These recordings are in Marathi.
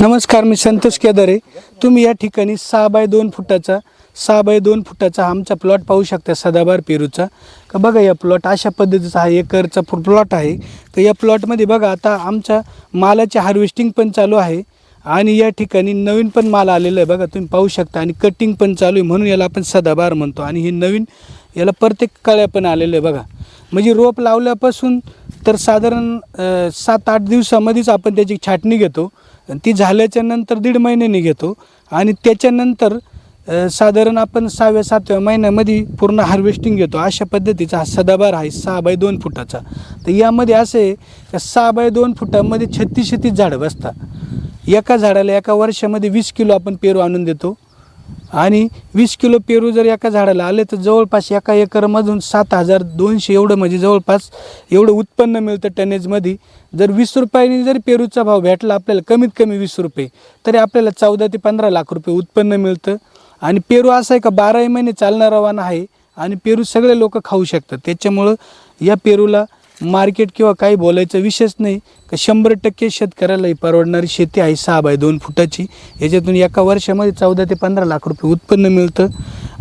नमस्कार मी संतोष केदारे. तुम्ही या ठिकाणी सहा बाय दोन फुटाचा सहा बाय दोन फुटाचा आमचा प्लॉट पाहू शकता सदाबार पेरूचा. का बघा या प्लॉट अशा पद्धतीचा हा एकरचा प्लॉट आहे. तर या प्लॉटमध्ये बघा आता आमच्या मालाचे हार्वेस्टिंग पण चालू आहे. आणि या ठिकाणी नवीन पण माल आलेला आहे. बघा तुम्ही पाहू शकता. आणि कटिंग पण चालू आहे. म्हणून याला आपण सदाबार म्हणतो. आणि हे नवीन याला प्रत्येक कळ्या पण आलेलं आहे बघा. म्हणजे रोप लावल्यापासून तर साधारण सात आठ दिवसामध्येच आपण त्याची छाटणी घेतो. आणि ती झाल्याच्यानंतर दीड महिन्यानी घेतो आणि त्याच्यानंतर साधारण आपण सहाव्या सातव्या महिन्यामध्ये पूर्ण हार्वेस्टिंग घेतो. अशा पद्धतीचा हा सदाबार आहे सहा बाय दोन फुटाचा. तर यामध्ये असं आहे का सहा बाय दोन फुटामध्ये छत्तीस छत्तीस झाडं बसतात. एका झाडाला एका वर्षामध्ये वीस किलो आपण पेरू आणून देतो. आणि वीस किलो पेरू जर एका झाडाला आले तर जवळपास एका एकरमधून सात हजार दोनशे एवढं म्हणजे जवळपास एवढं उत्पन्न मिळतं टनेजमध्ये. जर वीस रुपयाने जर पेरूचा भाव भेटला आपल्याला कमीत कमी वीस रुपये तरी आपल्याला चौदा ते पंधरा लाख रुपये उत्पन्न मिळतं. आणि पेरू असं आहे का बाराही महिने चालणारा वाण आहे आणि पेरू सगळे लोक खाऊ शकतात. त्याच्यामुळं या पेरूला मार्केट किंवा काही बोलायचा विषयच नाही. का शंभर टक्के शेतकऱ्यालाही परवडणारी शेती आहे सहा बाय दोन फुटाची. याच्यातून एका वर्षामध्ये चौदा ते पंधरा लाख रुपये उत्पन्न मिळतं.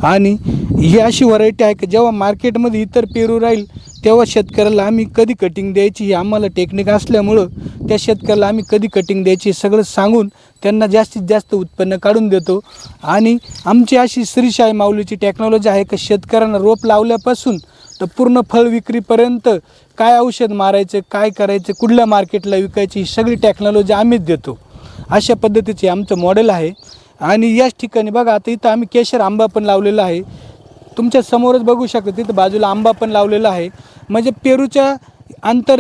आणि ही अशी व्हरायटी आहे की जेव्हा मार्केटमध्ये इतर पेरू राहील तेव्हा शेतकऱ्याला आम्ही कधी कटिंग द्यायची ही आम्हाला टेक्निक असल्यामुळं त्या शेतकऱ्याला आम्ही कधी कटिंग द्यायची हे सगळं सांगून त्यांना जास्तीत जास्त उत्पन्न काढून देतो. आणि आमची अशी श्रीशाई माऊलीची टेक्नॉलॉजी आहे का शेतकऱ्यांना रोप लावल्यापासून तर पूर्ण फळ विक्रीपर्यंत काय औषध मारायचं काय करायचं कुठल्या मार्केटला विकायची ही सगळी टेक्नॉलॉजी आम्हीच देतो. अशा पद्धतीचे आमचं मॉडेल आहे. आणि याच ठिकाणी बघा आता इथं आम्ही केशर आंबा पण लावलेला आहे. तुमच्या समोरच बघू शकता तिथं बाजूला आंबा पण लावलेला आहे. म्हणजे पेरूच्या अंतर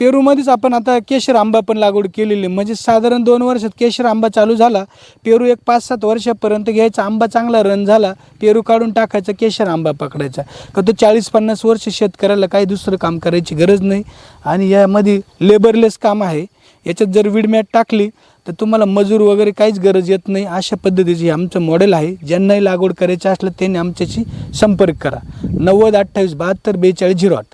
पेरूमध्येच आपण आता केशर आंबा पण लागवड केलेली आहे. म्हणजे साधारण दोन वर्षात केशर आंबा चालू झाला. पेरू एक पाच सात वर्षापर्यंत घ्यायचा आंबा चांगला रन झाला. पेरू काढून टाकायचा केशर आंबा पकडायचा. का तो चाळीस पन्नास वर्ष शेतकऱ्याला काही दुसरं काम करायची गरज नाही. आणि यामध्ये लेबरलेस काम आहे. याच्यात जर विडमॅट टाकली तर तुम्हाला मजूर वगैरे काहीच गरज येत नाही. अशा पद्धतीचे आमचं मॉडेल आहे. ज्यांनाही लागवड करायची असलं त्यांनी आमच्याशी संपर्क करा. नव्वद अठ्ठावीस बहात्तर बेचाळीस झिरो आठ.